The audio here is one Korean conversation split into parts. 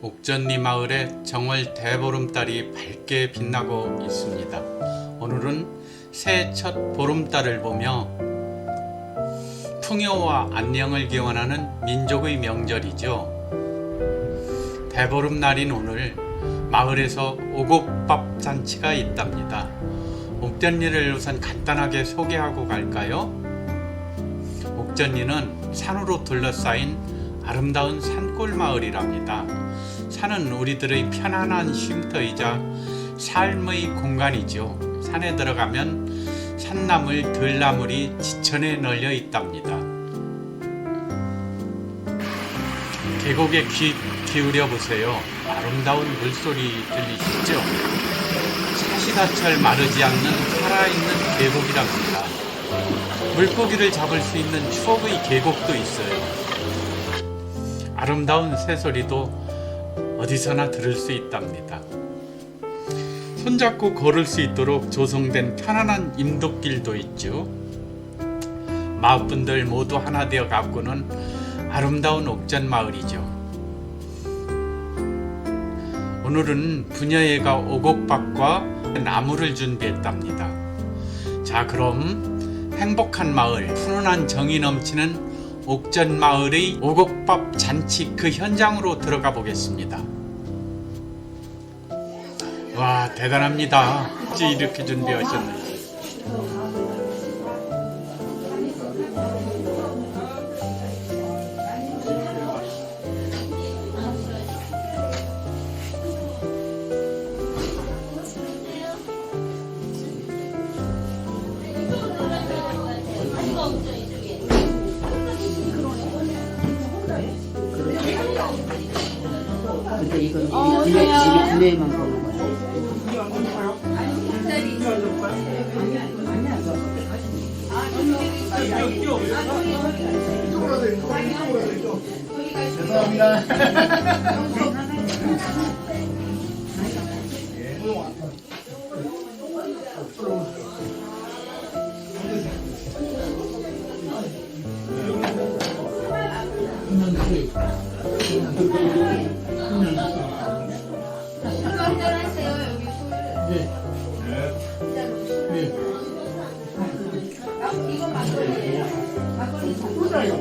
옥전리 마을에 정월 대보름달이 밝게 빛나고 있습니다. 오늘은 새해 첫 보름달을 보며 풍요와 안녕을 기원하는 민족의 명절이죠. 대보름날인 오늘 마을에서 오곡밥 잔치가 있답니다. 옥전리를 우선 간단하게 소개하고 갈까요? 옥전리는 산으로 둘러싸인 아름다운 산골 마을이랍니다. 산은 우리들의 편안한 쉼터이자 삶의 공간이죠. 산에 들어가면 산나물, 들나물이 지천에 널려 있답니다. 계곡에 귀 기울여 보세요. 아름다운 물소리 들리시죠? 사시사철 마르지 않는 살아있는 계곡이랍니다. 물고기를 잡을 수 있는 추억의 계곡도 있어요. 아름다운 새소리도 어디서나 들을 수 있답니다. 손잡고 걸을 수 있도록 조성된 편안한 임도길도 있죠. 마을분들 모두 하나 되어 가꾸는 아름다운 옥전 마을이죠. 오늘은 부녀회가 오곡밥과 나무를 준비했답니다. 자, 그럼 행복한 마을, 훈훈한 정이 넘치는 옥전 마을의 오곡밥 잔치 그 현장으로 들어가 보겠습니다. 와, 대단합니다. 이렇게 준비하셨는지. 근데 이건 분야, 우리 분야에만 보는 거야. 네, 하여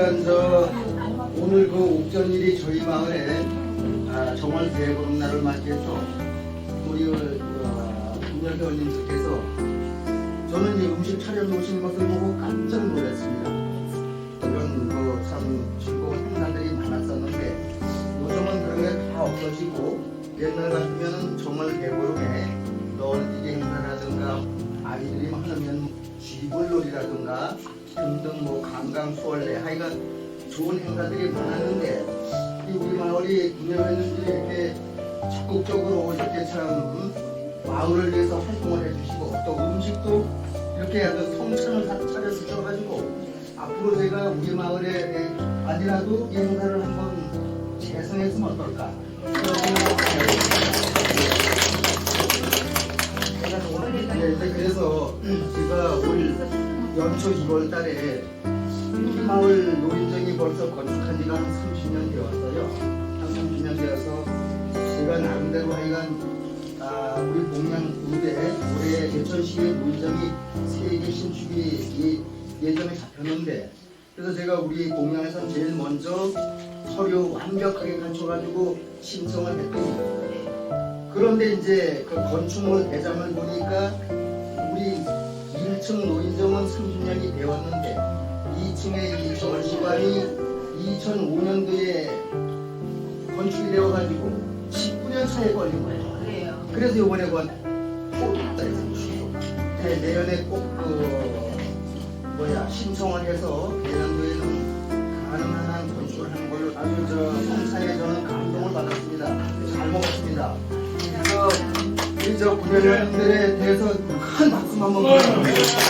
간 저 오늘 그 옥전일이 저희 마을에 아, 정월 대보름 날을 맞이해서 우리 어, 분열회원님들께서 저는 이 음식 차려 놓으신 것을 보고 깜짝 놀랐습니다. 이런 그참 즐거운 행사들이 많았었는데 요즘은 그런 게 다 없어지고 옛날 같으면 정월 대보름에 널뛰기 행사라든가 아이들이 많으면 쥐불놀이라든가 등등 뭐 강강 수월래 하여간 좋은 행사들이 많았는데 이 우리 마을이 군여회원들이 이렇게 적극적으로 이렇게 참 마을을 위해서 활동을 해주시고 또 음식도 이렇게 아주 성찬을 다 차려주셔가지고 앞으로 제가 우리 마을에 아니라도 이 행사를 한번 재성했으면 어떨까 네, 네, 그래서 제가 올 연초 2월 달에 마을 노인정이 벌써 건축한 지가 한 30년 되었어요. 한 30년 되어서 제가 나름대로 하여간 아, 우리 공양 무대 올해 2012 노인정이 세계 신축이 이 예정에 잡혔는데 그래서 제가 우리 공양에서 제일 먼저 서류 완벽하게 갖춰가지고 신청을 했더니 그런데 이제 그 건축물 대장을 보니까 우리 1층 노인정은 30년이 되었는데 2층의 이 전시관이 2005년도에 차에 걸린 거예요. 그래서 이번에 꼭. 네, 내년에 꼭그 뭐야 신청을 해서 내년도에는 가능한 한 건축을 하는 걸로 아주 저 성사에 저는 감동을 받았습니다. 잘 먹었습니다. 그래서 우리 저 구매원님들에 대해서 큰 박수 한번 부탁드립니다.